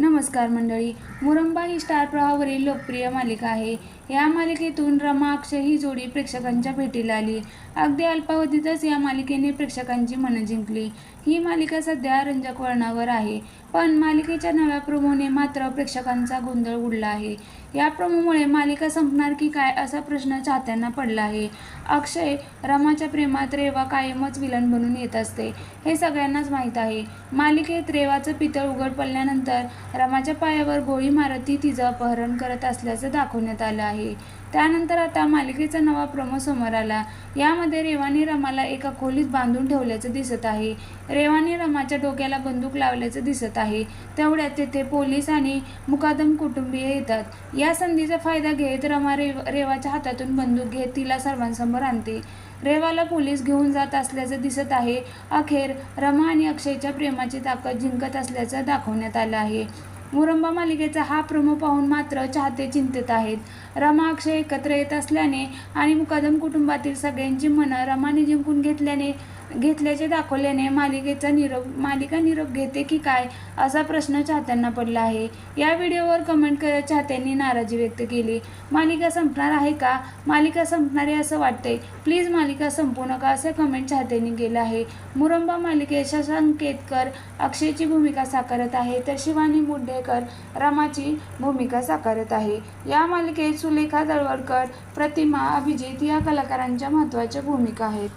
नमस्कार मंडळी मुरंबा ही स्टार प्रवाहावरील लोकप्रिय मालिका आहे. या मालिकेतून रमा अक्षय ही जोडी प्रेक्षकांच्या भेटीला आली. अगदी अल्पावधीतच या मालिकेने प्रेक्षकांची मनं जिंकली. ही मालिका सध्या रंजक वळणावर आहे पण मालिकेच्या नव्या प्रोमोने मात्र प्रेक्षकांचा गोंधळ उडला आहे. या प्रोमोमुळे मालिका संपणार की काय असा प्रश्न चाहत्यांना पडला आहे. अक्षय रमाच्या प्रेमात रेवा कायमच विलन बनून येत असते हे सगळ्यांनाच माहीत आहे. मालिकेत रेवाचं पितळ उघड पडल्यानंतर रमाच्या पायावर गोळी मारत ती तिचं अपहरण करत असल्याचं दाखवण्यात आलं आहे. त्यानंतर आता मालिकेचा नवा प्रमो समोर आला. यामध्ये रेवानी रमाला एका खोलीत बांधून ठेवल्याचं दिसत आहे. रेवानी रमाच्या डोक्याला बंदूक लावल्याचं दिसत आहे. तेवढ्यात तेथे पोलीस आणि मुकादम कुटुंबीय येतात. या संधीचा फायदा घेत रमा रेव रेवाच्या हातातून बंदूक घेत तिला सर्वांसमोर आणते. रेवाला पोलीस घेऊन जात असल्याचं दिसत आहे. अखेर रमा आणि अक्षयच्या प्रेमाची ताकद जिंकत असल्याचं दाखवण्यात आलं आहे. मुरंबा मालिकेचा हा प्रमो पाहून मात्र चाहते चिंतित आहेत. रमा अक्षय एकत्र येत असल्याने आणि मुकादम कुटुंबातील सगळ्यांची मनं रमाने जिंकून घेतल्याने घेतल्याचे दाखवल्याने मालिकेचा निरोप मालिका निरोप घेते की काय असा प्रश्न चाहत्यांना पडला आहे. या व्हिडिओवर कमेंट करत चाहत्यांनी नाराजी व्यक्त केली. मालिका संपणार आहे का? मालिका संपणार आहे असं वाटतंय. प्लीज मालिका संपू नका असे कमेंट चाहत्यांनी केलं आहे. मुरंबा मालिकेत शशांक केतकर अक्षयची भूमिका साकारत आहे. तर शिवानी मुंडेकर रमाची भूमिका साकारत आहे. या मालिकेत सुलेखा तळवडकर प्रतिमा अभिजित या कलाकारांच्या महत्त्वाच्या भूमिका आहेत.